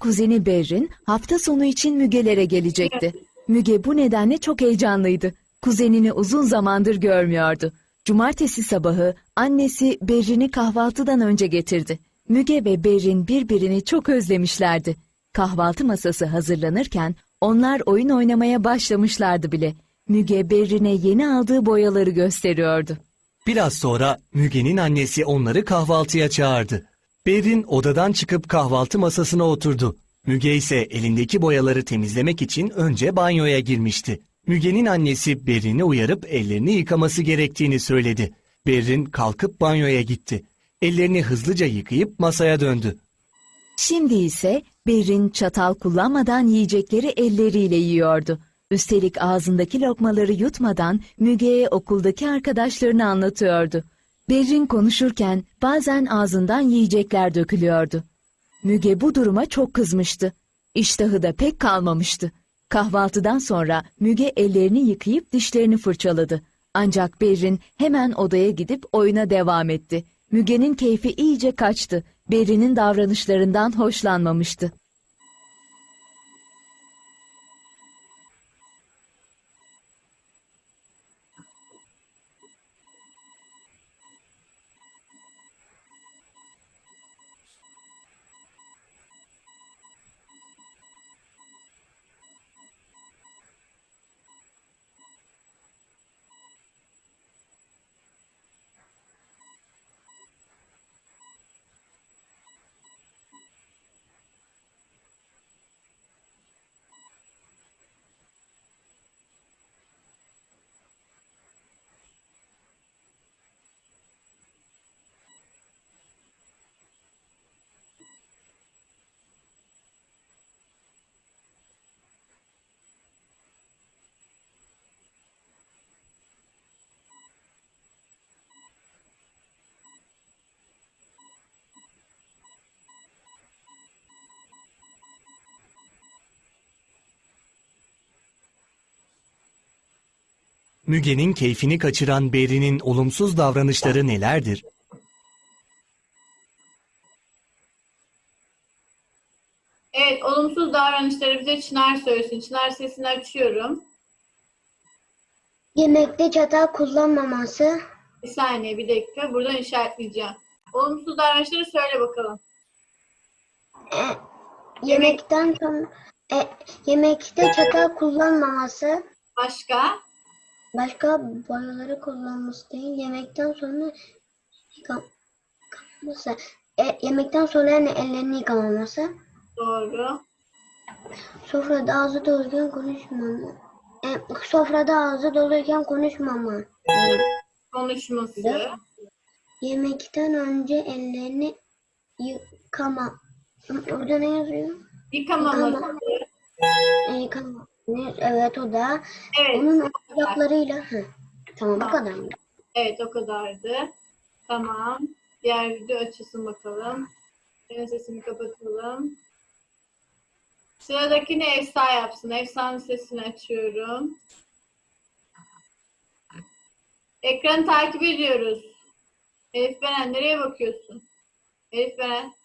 Kuzeni Berrin hafta sonu için Müge'lere gelecekti. Müge bu nedenle çok heyecanlıydı. Kuzenini uzun zamandır görmüyordu. Cumartesi sabahı annesi Berrin'i kahvaltıdan önce getirdi. Müge ve Berrin birbirini çok özlemişlerdi. Kahvaltı masası hazırlanırken onlar oyun oynamaya başlamışlardı bile. Müge Berrin'e yeni aldığı boyaları gösteriyordu. Biraz sonra Müge'nin annesi onları kahvaltıya çağırdı. Berin odadan çıkıp kahvaltı masasına oturdu. Müge ise elindeki boyaları temizlemek için önce banyoya girmişti. Müge'nin annesi Berin'i uyarıp ellerini yıkaması gerektiğini söyledi. Berin kalkıp banyoya gitti. Ellerini hızlıca yıkayıp masaya döndü. Şimdi ise Berrin çatal kullanmadan yiyecekleri elleriyle yiyordu. Üstelik ağzındaki lokmaları yutmadan Müge'ye okuldaki arkadaşlarını anlatıyordu. Berrin konuşurken bazen ağzından yiyecekler dökülüyordu. Müge bu duruma çok kızmıştı. İştahı da pek kalmamıştı. Kahvaltıdan sonra Müge ellerini yıkayıp dişlerini fırçaladı. Ancak Berrin hemen odaya gidip oyuna devam etti. Müge'nin keyfi iyice kaçtı. Berrin'in davranışlarından hoşlanmamıştı. Müge'nin keyfini kaçıran Berin'in olumsuz davranışları nelerdir? Evet, olumsuz davranışları bize Çınar söylesin. Çınar sesini açıyorum. Yemekte çatal kullanmaması, Bir saniye, bir dakika. Buradan işaretleyeceğim. Olumsuz davranışları söyle bakalım. yemekten sonra e, yemekte çatal kullanmaması, Başka? Başka boyaları kullanması değil, yemekten sonra yıka- yıkamaması, e, yemekten sonra yani ellerini yıkamaması, Doğru. sofrada ağzı doluyken konuşmama, e, sofrada ağzı doluyken konuşmama, Konuşması. yemekten önce ellerini yıkama. Orada ne yazıyor? Yıkamaması. E, yıkama. Evet o da. Evet. Onun ayaklarıyla. Hı. Tamam bu kadar mı? Evet, o kadardı. Tamam. Diğer video açılsın bakalım. Benim sesimi kapatalım. Sıradakini Efsa yapsın. Efsa'nın sesini açıyorum. Ekranı takip ediyoruz. Elif Beren nereye bakıyorsun? Elif Beren.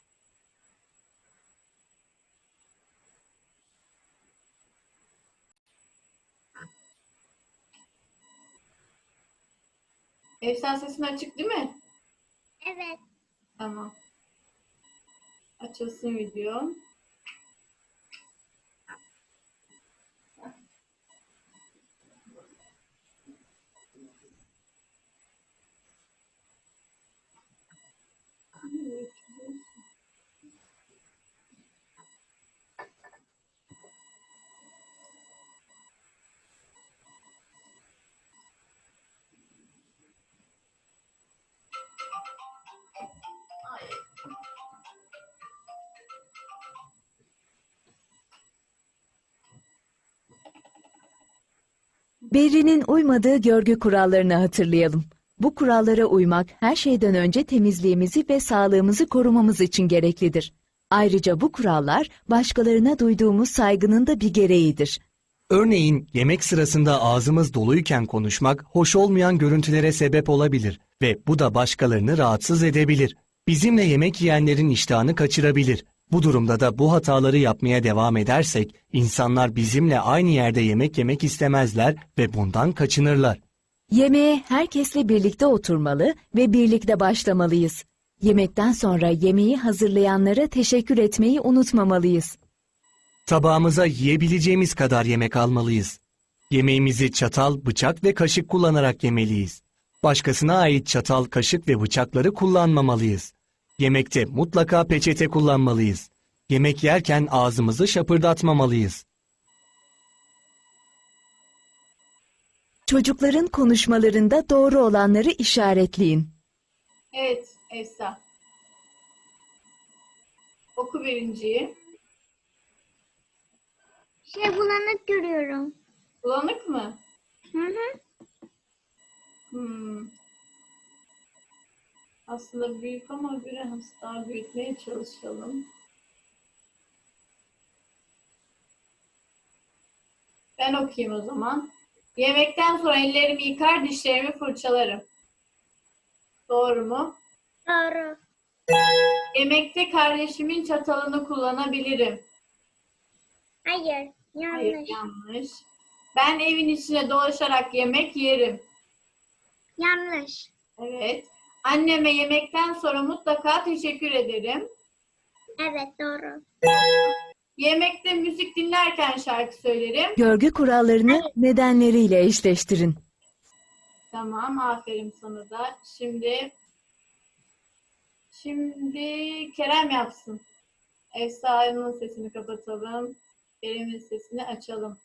Efsa sesin açık değil mi? Evet. Tamam. Açılsın video. Berrin'in uymadığı görgü kurallarını hatırlayalım. Bu kurallara uymak her şeyden önce temizliğimizi ve sağlığımızı korumamız için gereklidir. Ayrıca bu kurallar başkalarına duyduğumuz saygının da bir gereğidir. Örneğin yemek sırasında ağzımız doluyken konuşmak hoş olmayan görüntülere sebep olabilir ve bu da başkalarını rahatsız edebilir. Bizimle yemek yiyenlerin iştahını kaçırabilir. Bu durumda da bu hataları yapmaya devam edersek insanlar bizimle aynı yerde yemek yemek istemezler ve bundan kaçınırlar. Yemeğe herkesle birlikte oturmalı ve birlikte başlamalıyız. Yemekten sonra yemeği hazırlayanlara teşekkür etmeyi unutmamalıyız. Tabağımıza yiyebileceğimiz kadar yemek almalıyız. Yemeğimizi çatal, bıçak ve kaşık kullanarak yemeliyiz. Başkasına ait çatal, kaşık ve bıçakları kullanmamalıyız. Yemekte mutlaka peçete kullanmalıyız. Yemek yerken ağzımızı şapırdatmamalıyız. Çocukların konuşmalarında doğru olanları işaretleyin. Evet Efsa. Oku birinciyi. Şey bulanık görüyorum. Bulanık mı? Hı hı. Hmm. Aslında büyük ama biraz daha büyütmeye çalışalım. Ben okuyayım o zaman. Yemekten sonra ellerimi yıkar, dişlerimi fırçalarım. Doğru mu? Doğru. Yemekte kardeşimin çatalını kullanabilirim. Hayır. Hayır, Yanlış. yanlış. Ben evin içine dolaşarak yemek yerim. Yanlış. Evet. Anneme yemekten sonra mutlaka teşekkür ederim. Evet doğru. Yemekte müzik dinlerken şarkı söylerim. Görgü kurallarını nedenleriyle eşleştirin. Tamam, aferin sana da. Şimdi şimdi Kerem yapsın. Efsa'nın sesini kapatalım. Kerem'in sesini açalım.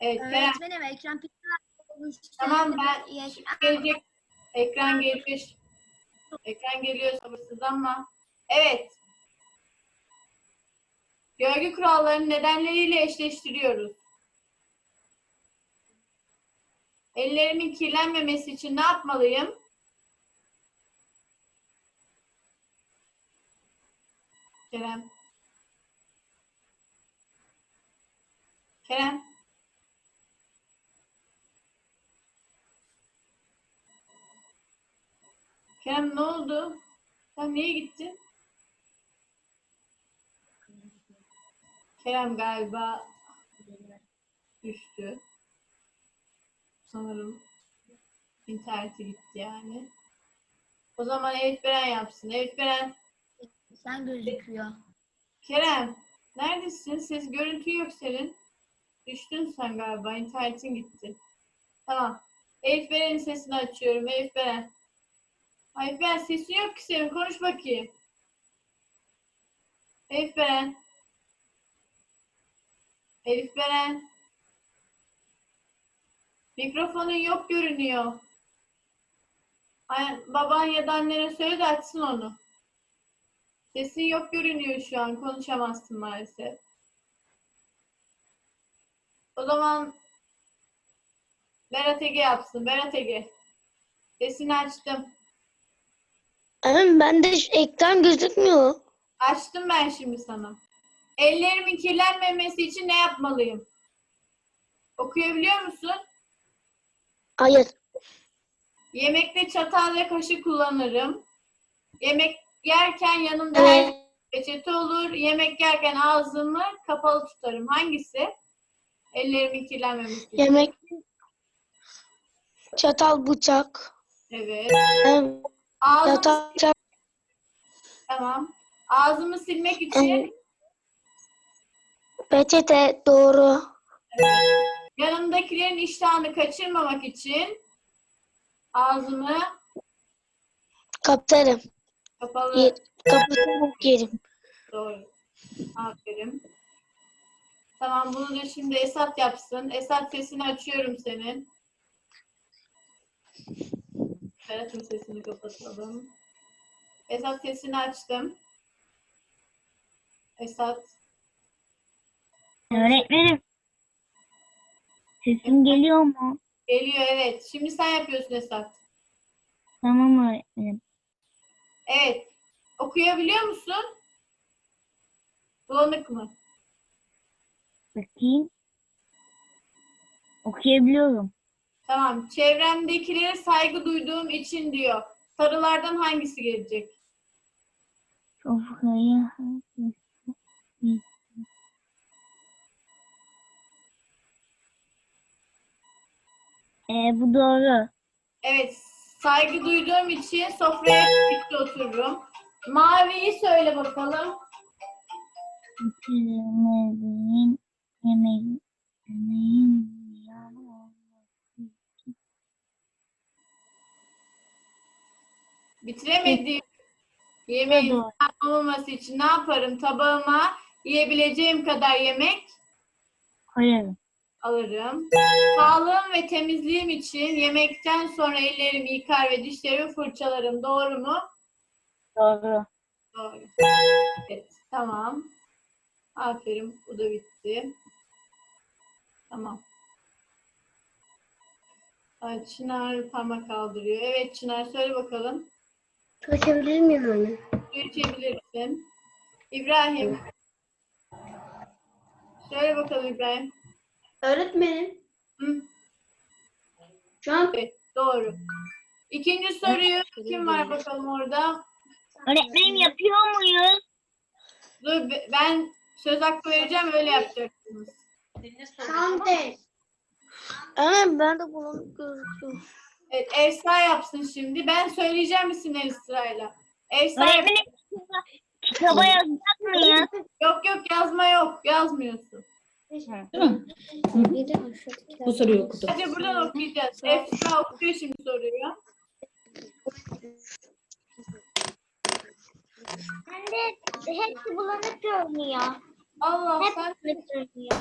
Evet, Kerem. Öğretmenim ekran. Tamam ben gelecek. Ekran geliyor. Ekran geliyor sabırsızlanma. Evet. Görgü kurallarını nedenleriyle eşleştiriyoruz. Ellerimin kirlenmemesi için ne yapmalıyım? Kerem. Kerem. Kerem ne oldu? Sen niye gittin? Kerem galiba düştü. Sanırım interneti gitti yani. O zaman Elif Beren yapsın. Elif Beren, Sen gözüküyor. Kerem neredesin? Ses görüntü yok senin. Düştün sen galiba. internetin gitti. Tamam. Elif Beren'in sesini açıyorum. Elif Beren. Beren sesin yok ki senin. Konuş bakayım. Elif Beren. Elif Beren. Mikrofonun yok görünüyor. Ay, baban ya da annene söyle de açsın onu. Sesin yok görünüyor şu an. Konuşamazsın maalesef. O zaman Berat Ege yapsın. Berat Ege. Sesini açtım. Ama bende ekran gözükmüyor. Açtım ben şimdi sana. Ellerimin kirlenmemesi için ne yapmalıyım? Okuyabiliyor musun? Hayır. Yemekte çatal ve kaşık kullanırım. Yemek yerken yanımda her Evet. peçete olur. Yemek yerken ağzımı kapalı tutarım. Hangisi? Ellerimin kirlenmemesi için. Yemek çatal bıçak. Evet. Em, Ağzımı, bıçak. tamam. Ağzımı silmek için Evet. Peçete doğru. yanımdakilerin iştahını kaçırmamak için ağzımı Kapatırım. kapalı Yer, kapatarak yerim. Doğru. Aferin. Tamam bunu da şimdi Esat yapsın. Esat sesini açıyorum senin. Berat'ın sesini kapatalım. Esat sesini açtım. Esat. Öğretmenim. Sesim geliyor mu? Geliyor evet. Şimdi sen yapıyorsun Esat. Tamam öğretmenim. Evet. Okuyabiliyor musun? Bulanık mı? Bakayım. Okuyabiliyorum. Tamam. Çevremdekilere saygı duyduğum için diyor. Sarılardan hangisi gelecek? Sofraya herkes Ee, bu doğru. Evet, saygı duyduğum için sofraya birlikte otururum. Maviyi söyle bakalım. Bitiremediğim yemeğin, yemeğin Bitiremediğim yemeğin olmaması için ne yaparım? Tabağıma yiyebileceğim kadar yemek koyarım. alırım. Sağlığım ve temizliğim için yemekten sonra ellerimi yıkar ve dişlerimi fırçalarım. Doğru mu? Doğru. Doğru. Evet, tamam. Aferin, bu da bitti. Tamam. Ay, Çınar parmak kaldırıyor. Evet Çınar söyle bakalım. Su içebilir miyim anne? Su içebilirsin. İbrahim. Söyle bakalım İbrahim. Öğretmenim, Hı, şu an evet, doğru. İkinci soruyu kim var bakalım orada? Öğretmenim yapıyor muyuz? Dur be- ben söz hakkı vereceğim öyle yapacaksınız. şu an değil. Anne ben de bulanık gözüküyorum. Evet Esra yapsın şimdi. Ben söyleyeceğim isimleri sırayla. Esra yap- Öğretmenim kitaba yazacak mıyız? Yok yok yazma yok. Yazmıyorsun. Bu soruyu okudum. Hadi buradan okuyacağız. Esra okuyor şimdi soruyu. Ben de hepsi bulanık görünüyor. Allah sen bulanık görünüyor.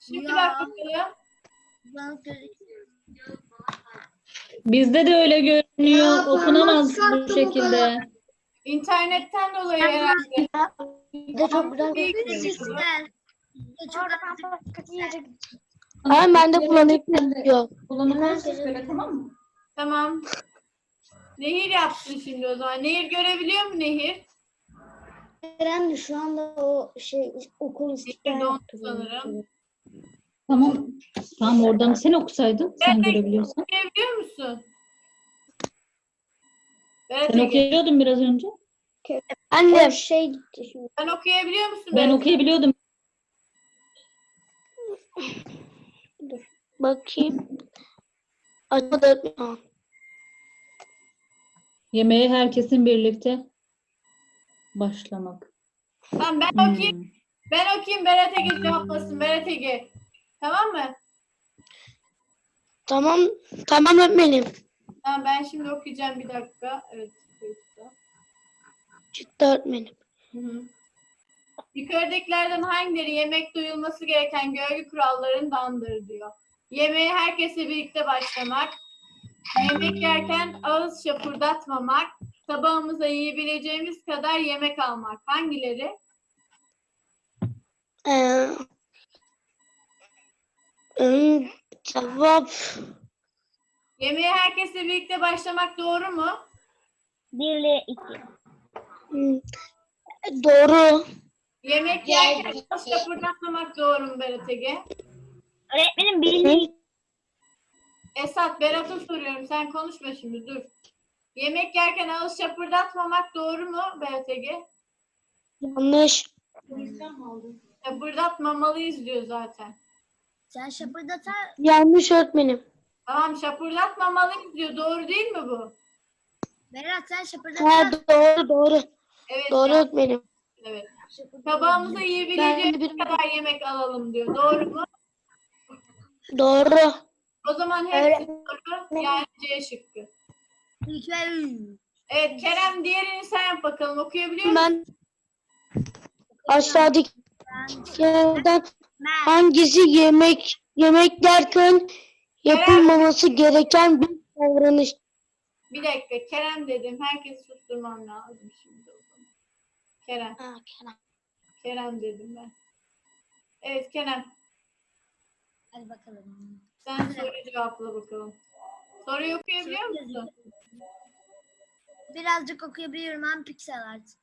şimdi Ya. bak bakalım. Bulanık gözüküyor. Bizde de öyle görünüyor. Okunamaz bu şekilde. İnternetten dolayı herhalde. Bir de çok güzel. Güzel. Bir de Ama ben de bulanık gözüküyor. Tamam. Nehir yapsın şimdi o zaman. Nehir görebiliyor mu Nehir? Eren de şu anda o şey okul onu sanırım. Tamam. Tamam oradan sen okusaydın. Sen görebiliyorsan. Okuyabiliyor musun? Sen Evet, Ege. okuyabiliyordun biraz önce. Anne şey gitti şimdi. Sen okuyabiliyor musun? Ben okuyabiliyordum. Bakayım. Açmadı. Yemeğe herkesin birlikte başlamak. Tamam ben okuyayım. Hmm. Ben okuyayım Berat Ege cevaplasın. Berat Ege. Tamam mı? Tamam. Tamam öğretmenim. Tamam ben şimdi okuyacağım bir dakika. Evet. dakika. Çıktı öğretmenim. Hı hı. Yukarıdakilerden hangileri yemek duyulması gereken görgü kurallarındandır diyor. Yemeğe herkesle birlikte başlamak, yemek yerken ağız şapırdatmamak, tabağımıza yiyebileceğimiz kadar yemek almak. Hangileri? Ee, ım, cevap Yemeğe herkesle birlikte başlamak doğru mu? Bir ile iki. ım, doğru. Yemek yerken ağız şapırdatmamak doğru mu Berat Ege? Öğretmenim bir ile iki. Esat, Berat'a soruyorum. Sen konuşma şimdi, dur. Yemek yerken ağız şapırdatmamak doğru mu Berat Ege? Yanlış. Şapırdatmamalıyız diyor zaten. Sen şapırdatar. Yanlış öğretmenim. Tamam, şapırdatmamalıyız diyor. Doğru değil mi bu? Berat sen Ha, şapırdatar. doğru doğru. Evet. Doğru ya, öğretmenim. evet. Tabağımıza yiyebileceğimiz bir- kadar yemek alalım diyor. Doğru mu? Doğru. O zaman hepsi doğru. Yani C şıkkı. Evet, Kerem diğerini sen yap bakalım. Okuyabiliyor musun? Ben aşağıdaki yerden. Hangisi yemek yemek derken yapılmaması gereken bir davranış? Bir dakika, Kerem dedim. Herkesi susturmam lazım şimdi o zaman. Kerem. Ha, Kenan. Kerem dedim ben. Evet Kerem. Hadi bakalım. Sen soruyu cevapla bakalım. Soruyu okuyabiliyor musun? Birazcık okuyabiliyorum ben piksel art.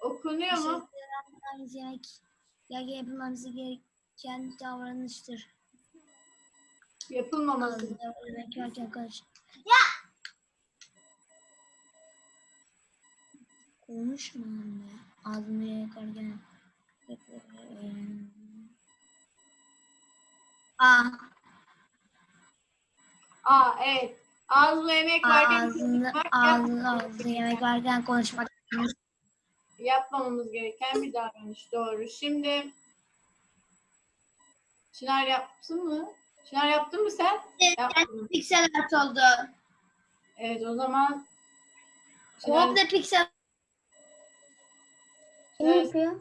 Okunuyor mu? Hangisi yemek yerken yapılmaması gereken davranıştır. Yapılmaması. Yemek yerken konuş. Konuşma anne. Ağzımda yemek varken. A. Aa evet. Ağzında yemek varken Ağzında, konuşmak ağzında, ağzında yemek varken konuşmak. yapmamamız gereken bir davranış. Doğru. Şimdi Çınar yaptın mı? Çınar yaptın mı sen? Yapmadın. Piksel art oldu. Evet o zaman Çınar Komple piksel Kim Çınar yapıyor?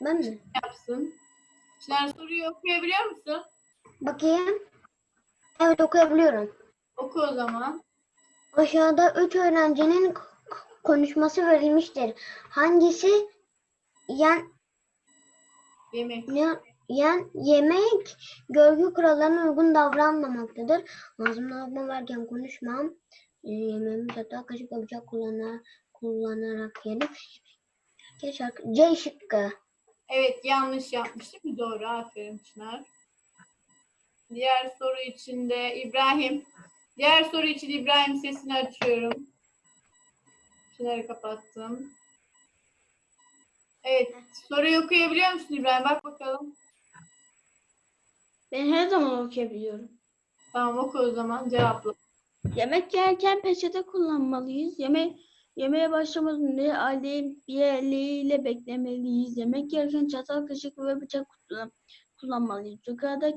Ben mi? yapsın. Çınar soruyu okuyabiliyor musun? Bakayım. Evet okuyabiliyorum. Oku o zaman. Aşağıda üç öğrencinin k- konuşması verilmiştir. Hangisi yen, Yemek. ne, yen, yemek görgü kurallarına uygun davranmamaktadır? Ağzımda lokma varken konuşmam. E, yemeğimi çatal kaşık ve bıçak kullanarak, kullanarak yerim. C şıkkı. Evet yanlış yapmış değil mi? Doğru. Aferin Çınar. Diğer soru için de İbrahim. Diğer soru için İbrahim sesini açıyorum. Çınar'ı kapattım. Evet. Soruyu okuyabiliyor musun İbrahim? Bak bakalım. Ben her zaman okuyabiliyorum. Tamam oku o zaman. Cevapla. Yemek yerken peçete kullanmalıyız. Yemek yemeğe başlamadan önce aileyi bir eliyle beklemeliyiz. Yemek yerken çatal, kaşık ve bıçak kullan- kullanmalıyız. Yukarıda,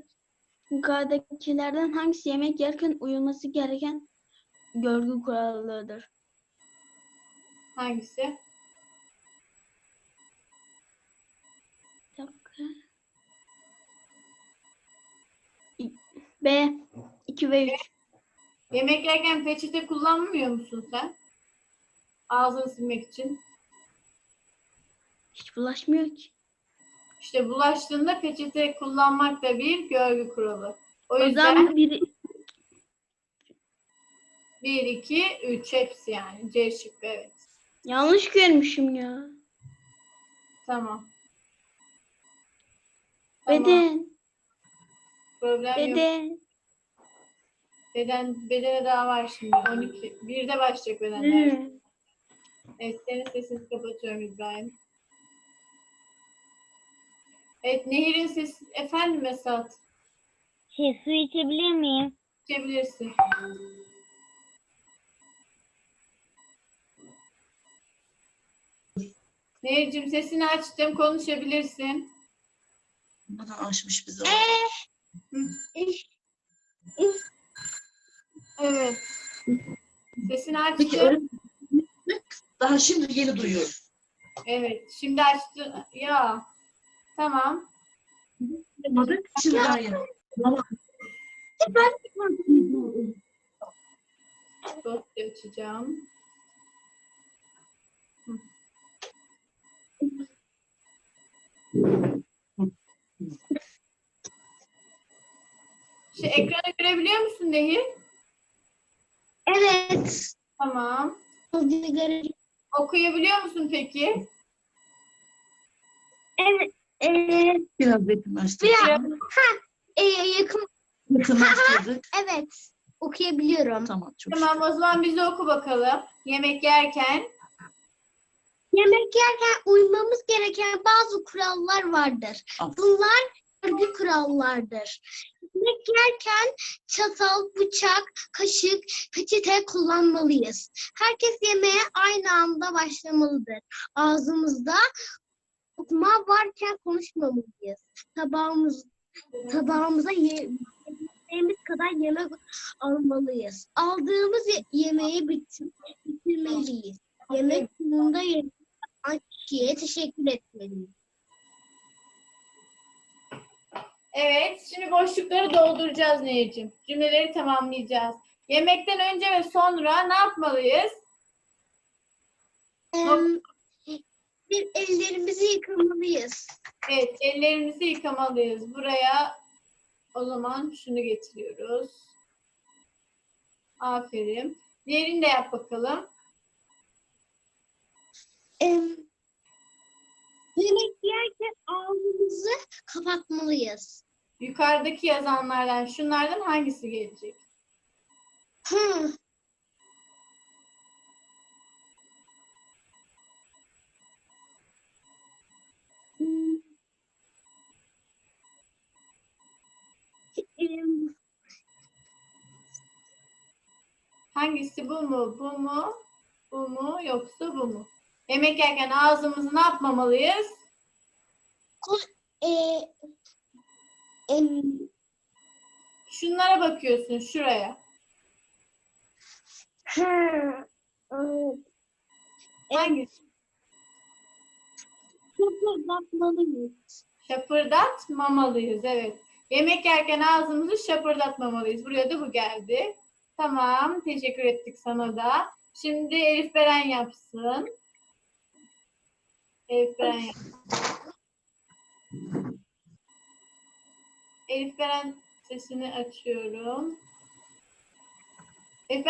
yukarıdakilerden hangisi yemek yerken uyulması gereken görgü kurallarıdır? Hangisi? B 2 ve 3. Yemek yerken peçete kullanmıyor musun sen? Ağzını silmek için. Hiç bulaşmıyor ki. İşte bulaştığında peçete kullanmak da bir görgü kuralı. O O yüzden zaman biri 1, 2, 3 hepsi yani. C şıkkı evet. yanlış görmüşüm ya. Tamam. Tamam. Beden, Problem yok. beden. Beden, bedene daha var şimdi. 12. Birde başlayacak bedenler. Hı. Evet senin sesini kapatıyorum İbrahim. Evet Nehir'in sesi. Efendim Esat. Şey su içebilir miyim? Geçebilirsin. Nehir'cim sesini açtım. Konuşabilirsin. Bana açmış bize. Evet. Sesini Peki açtım. öğretmenim daha şimdi yeni duyuyorum. Evet. Şimdi açtı. Ya. Tamam. Şimdi daha yeni. Dosya açacağım. Hı. Şey, ekranı görebiliyor musun Nehir? Evet. Tamam. Okuyabiliyor musun peki? Evet. Biraz yakınlaştırdık. e, yakın. Yakınlaştırdık. Evet. Okuyabiliyorum. tamam çok Tamam o zaman bize oku bakalım. Yemek yerken Yemek yerken uymamız gereken bazı kurallar vardır. Al. Bunlar görgü kurallardır. Yemek yerken çatal, bıçak, kaşık, peçete kullanmalıyız. Herkes yemeğe aynı anda başlamalıdır. Ağzımızda lokma varken konuşmamalıyız. Tabağımız, tabağımıza ye, yediğimiz kadar yemek almalıyız. Aldığımız ye- yemeği bitir, bitirmeliyiz. Yemek sunumunda yemek kişiye teşekkür etmeliyiz. Evet, şimdi boşlukları dolduracağız Nehir'cim. Cümleleri tamamlayacağız. Yemekten önce ve sonra ne yapmalıyız? Em, bir ellerimizi yıkamalıyız. Evet, ellerimizi yıkamalıyız. Buraya o zaman şunu getiriyoruz. Aferin. Diğerini de yap bakalım. Em, Yemek yerken ağzımızı kapatmalıyız. Yukarıdaki yazanlardan şunlardan hangisi gelecek? Hı. Hangisi bu mu? Bu mu? Bu mu? Yoksa bu mu? Yemek yerken ağzımızı ne yapmamalıyız? E, em, Şunlara bakıyorsun şuraya. Hangisi? Şapırdatmalıyız. Şapırdatmamalıyız. Evet. Yemek yerken ağzımızı şapırdatmamalıyız. Buraya da bu geldi. Tamam. Teşekkür ettik sana da. Şimdi Elif Beren yapsın. Elif Beren. Elif Beren sesini açıyorum.